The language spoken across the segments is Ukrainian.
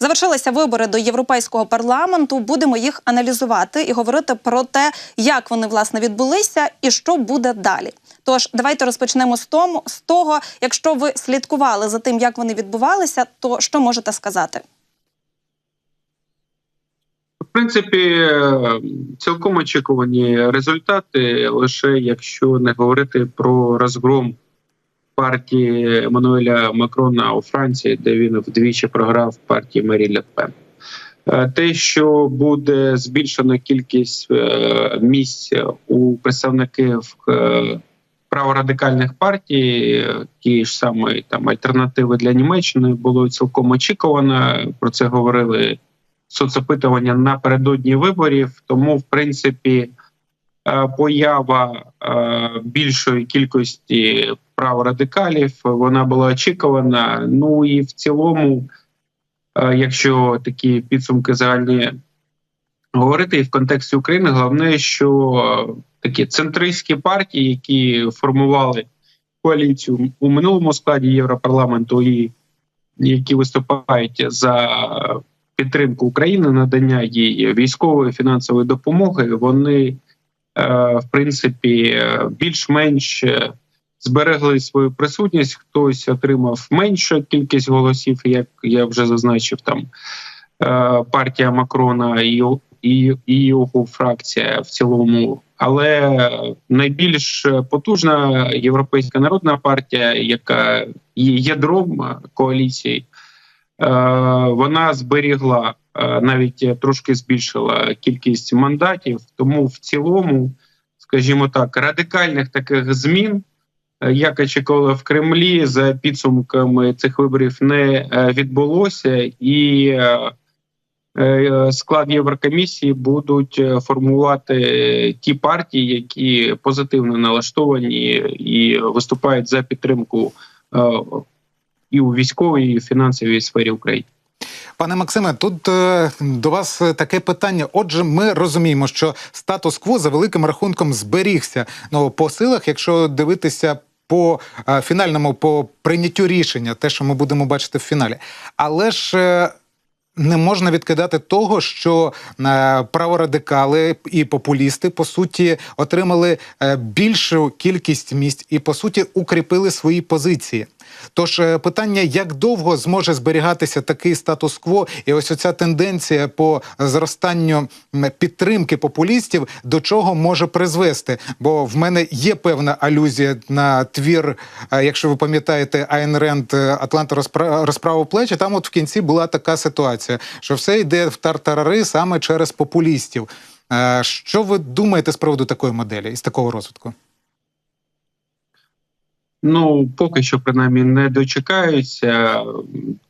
Завершилися вибори до європейського парламенту. Будемо їх аналізувати і говорити про те, як вони власне відбулися і що буде далі. Тож давайте розпочнемо з тому з того, якщо ви слідкували за тим, як вони відбувалися, то що можете сказати? В принципі, цілком очікувані результати, лише якщо не говорити про розгром партії Еммануеля Макрона у Франції, де він вдвічі програв партії Марі Ле Пен. Е, Те, що буде збільшена кількість е, місць у представників е, праворадикальних партій, ті ж самої там альтернативи для Німеччини, було цілком очікувано. Про це говорили соцопитування напередодні виборів. Тому, в принципі, поява більшої кількості праворадикалів вона була очікувана. Ну і в цілому, е, якщо такі підсумки загальні говорити, і в контексті України, головне, що е, такі центристські партії, які формували коаліцію у минулому складі Європарламенту, і які виступають за підтримку України, надання їй військової фінансової допомоги, вони е, в принципі більш-менш зберегли свою присутність. Хтось отримав меншу кількість голосів, як я вже зазначив, там е, партія Макрона і, і, і його фракція в цілому. Але найбільш потужна європейська народна партія, яка є ядром коаліції, Е, вона зберігла е, навіть трошки збільшила кількість мандатів. Тому в цілому, скажімо так, радикальних таких змін, як очікували в Кремлі, за підсумками цих виборів не відбулося, і склад Єврокомісії будуть формувати ті партії, які позитивно налаштовані і виступають за підтримку і у військовій, і у фінансовій сфері України. Пане Максиме, тут е, до вас таке питання. Отже, ми розуміємо, що статус-кво за великим рахунком зберігся ну, по силах, якщо дивитися по е, фінальному по прийняттю рішення, те, що ми будемо бачити в фіналі. Але ж. Е, не можна відкидати того, що е, праворадикали і популісти по суті отримали більшу кількість місць і по суті укріпили свої позиції. Тож е, питання, як довго зможе зберігатися такий статус-кво, і ось оця тенденція по зростанню підтримки популістів до чого може призвести? Бо в мене є певна алюзія на твір, е, якщо ви пам'ятаєте, Айн Ренд Атланта розправу плечі. Там, от в кінці була така ситуація, що все йде в тартарари саме через популістів. Е, що ви думаєте з приводу такої моделі і з такого розвитку? Ну, поки що принаймні не дочекаються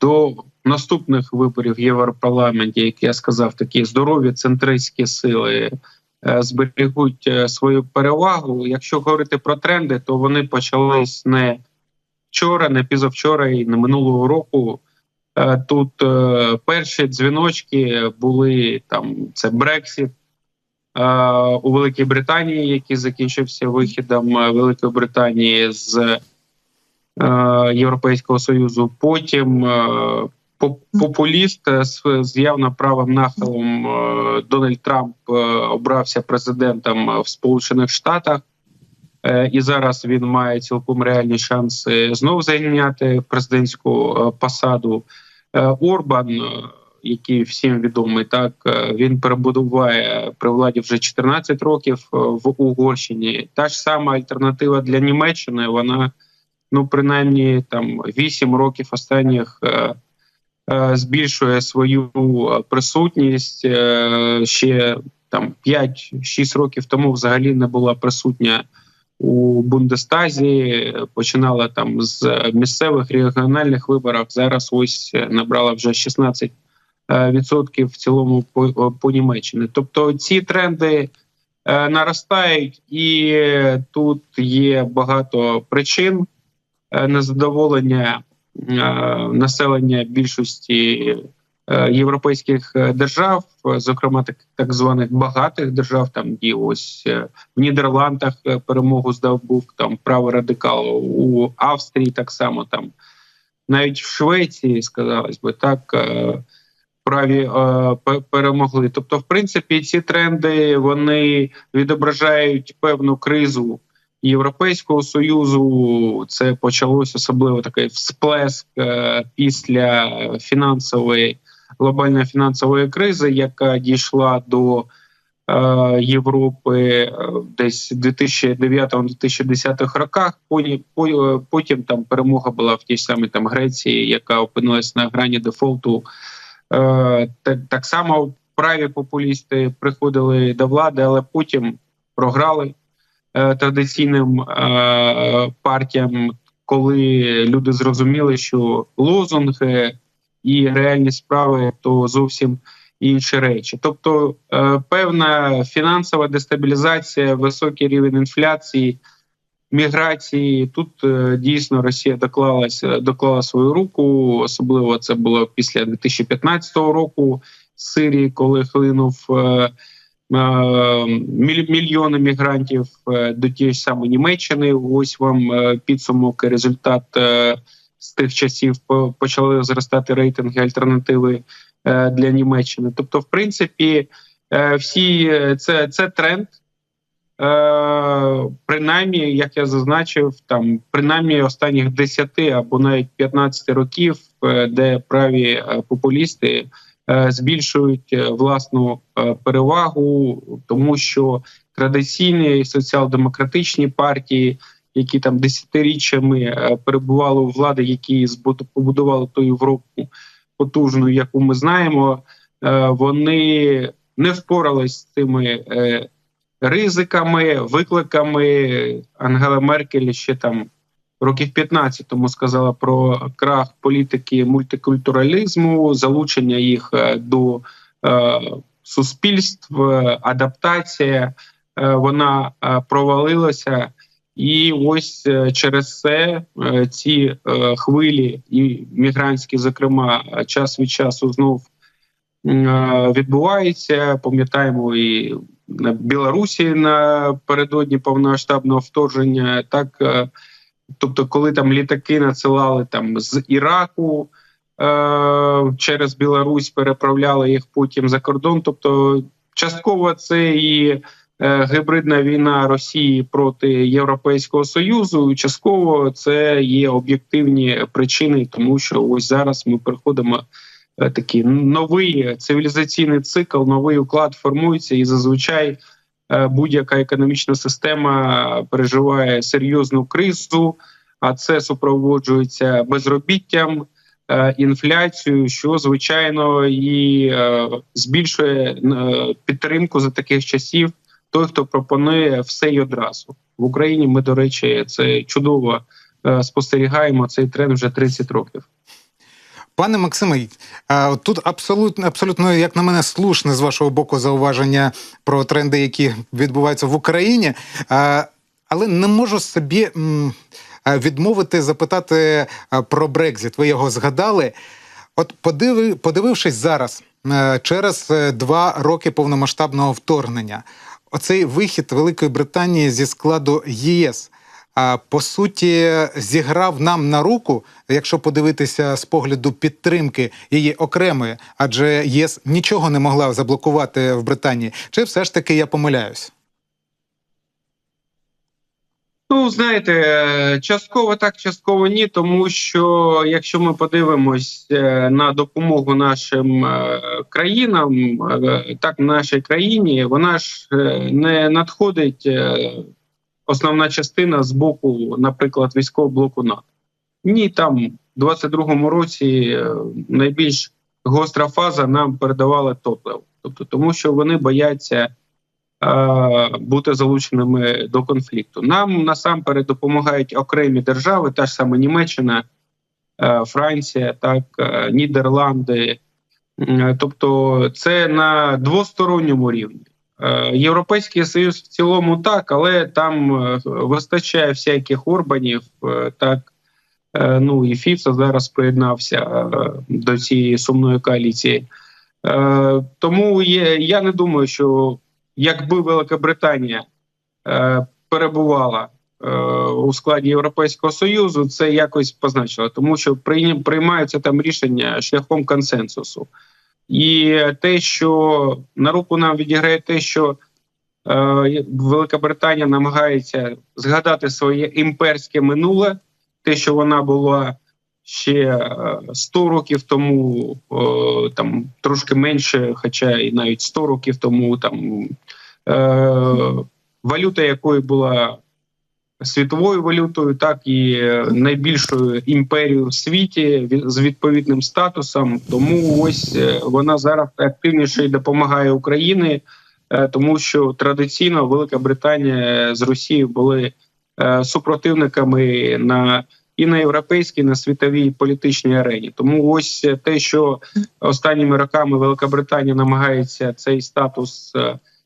до наступних виборів в Європарламенті, як я сказав, такі здорові центристські сили е, зберігуть е, свою перевагу. Якщо говорити про тренди, то вони почались не вчора, не пізавчора і не минулого року. Е, тут перші дзвіночки були там це Брексіт. У Великій Британії, який закінчився вихідом Великої Британії з Європейського союзу. Потім популіст з явно правим нахилом Дональд Трамп обрався президентом в Сполучених Штатах, е, і зараз він має цілком реальні шанси знову зайняти президентську посаду. Е, Орбан який всім відомий, так е, він перебудуває при владі вже 14 років е, в Угорщині. Та ж сама альтернатива для Німеччини. Вона ну принаймні там 8 років останніх. Е, збільшує свою присутність ще там 5-6 років тому взагалі не була присутня у Бундестазі. Починала там з місцевих регіональних виборах. Зараз ось набрала вже 16 Е, відсотків в цілому по, по Німеччині. Тобто ці тренди е, наростають, і тут є багато причин е, незадоволення населення більшості. Європейських держав, зокрема так так званих багатих держав, там і ось в Нідерландах перемогу здав був там право радикал у Австрії, так само там навіть в Швеції сказалось би так праві е, перемогли. Тобто, в принципі, ці тренди вони відображають певну кризу Європейського союзу. Це почалось особливо такий всплеск е, після фінансової глобальної фінансової кризи, яка дійшла до е, Європи десь в 2009-2010 роках. Потім там перемога була в тій самій там Греції, яка опинилась на грані дефолту. Е, Так, само праві популісти приходили до влади, але потім програли е, традиційним е, партіям, коли люди зрозуміли, що лозунги і реальні справи то зовсім інші речі. Тобто певна фінансова дестабілізація, високий рівень інфляції, міграції. Тут е, дійсно Росія доклалася, доклала свою руку. Особливо це було після 2015 року в Сирії, коли хлинув. е, е, міль- Мільйони мігрантів е, до тієї ж самої Німеччини. Ось вам е, підсумок і результат е, з тих часів по- почали зростати рейтинги альтернативи е, для Німеччини. Тобто, в принципі, е, всі е, це, це тренд. Е, принаймні, як я зазначив, там принаймні останніх 10 або навіть 15 років, е, де праві е, популісти е, збільшують власну перевагу, тому що традиційні соціал-демократичні партії, які там десятиріччями перебували у влади, які побудували ту Європу потужну, яку ми знаємо, вони не впорались з цими ризиками, викликами. Ангела Меркель ще там років 15 тому сказала про крах політики мультикультуралізму, залучення їх е, до е, суспільств, е, адаптація. Е, вона е, провалилася. І ось через це ці хвилі, і мігрантські, зокрема, час від часу знов відбуваються. Пам'ятаємо і Білорусі напередодні повномасштабного вторгнення. Так, е, тобто, коли там літаки надсилали там з Іраку е, через Білорусь, переправляли їх потім за кордон. Тобто, частково це і е, гибридна війна Росії проти Європейського союзу. Частково це є об'єктивні причини, тому що ось зараз ми переходимо. Е, Такий новий цивілізаційний цикл, новий уклад формується, і зазвичай е, будь-яка економічна система переживає серйозну кризу, а це супроводжується безробіттям, е, інфляцією, що звичайно і збільшує підтримку за таких часів. Той, хто пропонує все й одразу в Україні. Ми, до речі, це чудово спостерігаємо цей тренд вже 30 років. Пане Максиме, тут абсолютно, абсолютно, як на мене, слушне з вашого боку зауваження про тренди, які відбуваються в Україні. Але не можу собі відмовити запитати про Брекзит. Ви його згадали. От подиви, подивившись зараз, е, через е, два роки повномасштабного вторгнення, оцей вихід Великої Британії зі складу ЄС. По суті зіграв нам на руку, якщо подивитися з погляду підтримки її окремої, адже ЄС нічого не могла заблокувати в Британії. Чи все ж таки я помиляюсь? Ну, знаєте, частково так, частково ні, тому що якщо ми подивимось е, на допомогу нашим е, країнам, е, так нашій країні, вона ж не надходить основна частина з боку, наприклад, військового блоку НАТО. Ні, там в 22-му році е, найбільш гостра фаза нам передавали топливо. Тобто, тому що вони бояться е, бути залученими до конфлікту. Нам насамперед допомагають окремі держави, та ж саме Німеччина, е, Франція, так, Нідерланди. Тобто, це на двосторонньому рівні. Е, Європейський союз в цілому так, але там е, вистачає всяких орбанів, е, так. Ну і Фіца зараз приєднався до цієї сумної коаліції. Тому я не думаю, що якби Велика Британія е, перебувала у складі Європейського союзу, це якось позначило, тому що приймаються там рішення шляхом консенсусу. І те, що на руку нам відіграє те, що е, Велика Британія намагається згадати своє імперське минуле, те, що вона була ще е, 100 років тому, е, там трошки менше, хоча і навіть 100 років тому, там е, валюта якої була світовою валютою, так і найбільшою імперією в світі з відповідним статусом. Тому ось е, вона зараз активніше допомагає Україні, е, тому що традиційно Велика Британія з Росією були е, супротивниками на і на європейській, і на світовій політичній арені. Тому ось те, що останніми роками Велика Британія намагається цей статус.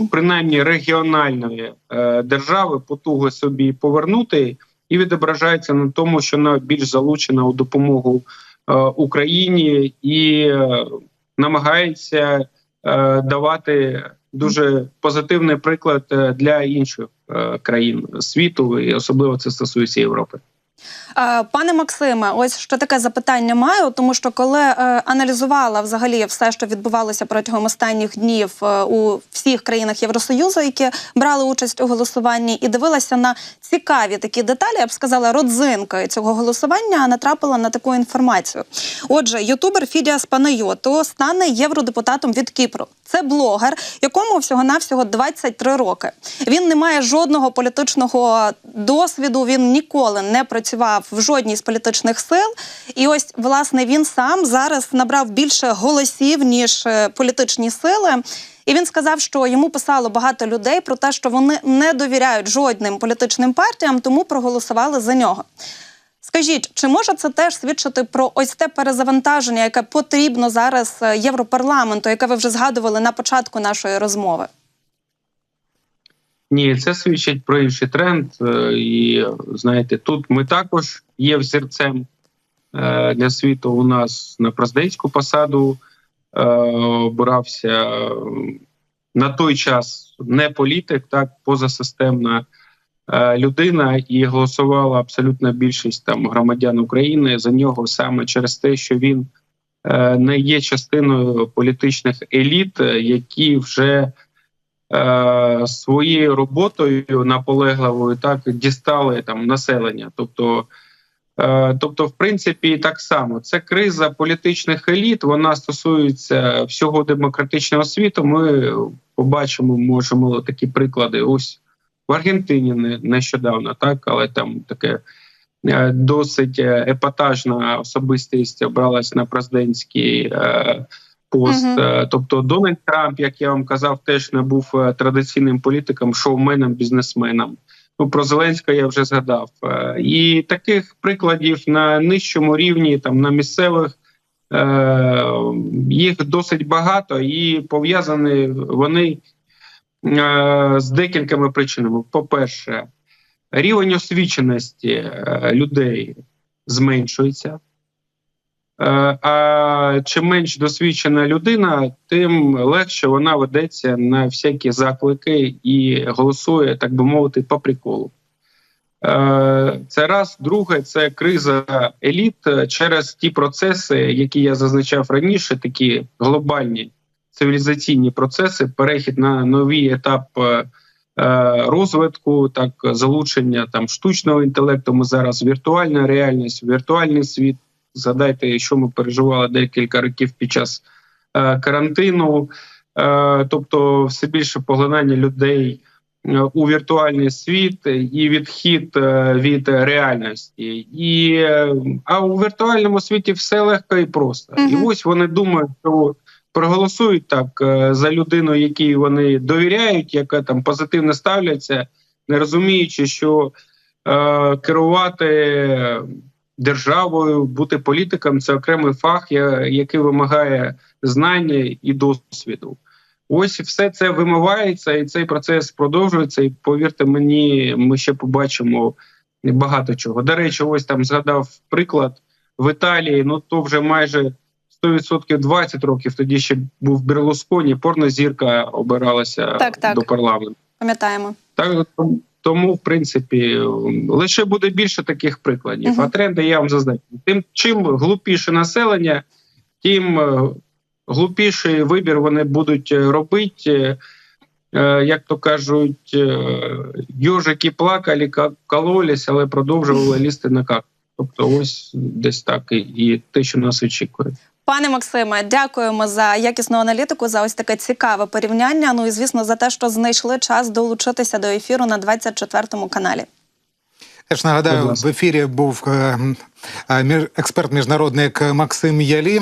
Е, принаймні регіональної е, держави потуги собі повернути, і відображається на тому, що вона більш залучена у допомогу е, Україні і е, намагається давати дуже позитивний приклад для інших країн світу, і особливо це стосується Європи. Е, Пане Максиме, ось ще таке запитання маю, тому що коли е, аналізувала взагалі все, що відбувалося протягом останніх днів е, у всіх країнах Євросоюзу, які брали участь у голосуванні, і дивилася на цікаві такі деталі, я б сказала, родзинкою цього голосування, натрапила на таку інформацію. Отже, ютубер Фідіас Панайоту стане євродепутатом від Кіпру. Це блогер, якому всього-навсього 23 роки. Він не має жодного політичного досвіду. Він ніколи не працював в жодній з політичних сил. І ось власне він сам зараз набрав більше голосів ніж е, політичні сили. І він сказав, що йому писало багато людей про те, що вони не довіряють жодним політичним партіям, тому проголосували за нього. Скажіть, чи може це теж свідчити про ось те перезавантаження, яке потрібно зараз е, Європарламенту, яке ви вже згадували на початку нашої розмови? Ні, це свідчить про інший тренд. е, І знаєте, тут ми також є взірцем е, для світу. У нас на президентську посаду е, обирався на той час не політик, так позасистемна людина, і голосувала абсолютна більшість там громадян України за нього саме через те, що він не є частиною політичних еліт, які вже своєю роботою наполегливою так дістали там населення. Тобто, е, тобто, в принципі, так само це криза політичних еліт. Вона стосується всього демократичного світу. Ми побачимо, можемо такі приклади. Ось в Аргентині не- нещодавно, так, але там таке. е, Досить е, епатажна особистість обралась на президентський е, пост. Е, Тобто Дональд Трамп, як я вам казав, теж не був е, традиційним політиком, шоуменом, бізнесменом. Ну про Зеленського я вже згадав. Е, І таких прикладів на нижчому рівні, там на місцевих. е, Їх досить багато, і пов'язані вони е, з декількома причинами. По-перше, рівень освіченості людей зменшується. Е, А чим менш досвідчена людина, тим легше вона ведеться на всякі заклики і голосує, так би мовити, по приколу. Е, Це раз. Друге, це криза еліт через ті процеси, які я зазначав раніше, такі глобальні цивілізаційні процеси, перехід на новий етап е, розвитку, так залучення там штучного інтелекту. Ми зараз віртуальна реальність, віртуальний світ. Згадайте, що ми переживали декілька років під час е, карантину, е, тобто все більше поглинання людей е, у віртуальний світ і відхід від реальності. І, а у віртуальному світі все легко і просто. І ось вони думають, що проголосують так за людину, якій вони довіряють, яка там позитивно ставляться, не розуміючи, що е, керувати державою, бути політиком це окремий фах, який вимагає знання і досвіду. Ось все це вимивається, і цей процес продовжується. І повірте мені, ми ще побачимо багато чого. До речі, ось там згадав приклад в Італії. Ну то вже майже 100% 20 років. Тоді ще був Берлусконі, порнозірка обиралася Так, так. до парламенту. Пам'ятаємо. Так тому- в принципі, лише буде більше таких прикладів. Мгм. А тренди я вам зазначу. Тим чим глупіше населення, тим е, глупіший вибір вони будуть е, робити. Е, Як то кажуть, йожики плакали, ка- кололись, але продовжували лізти на карту. Тобто, ось десь так і, і те, що нас очікує. Пане Максиме, дякуємо за якісну аналітику, за ось таке цікаве порівняння. Ну і звісно, за те, що знайшли час долучитися до ефіру на 24 каналі. Я ж нагадаю, в ефірі був е, е, між- експерт міжнародник Максим Ялі.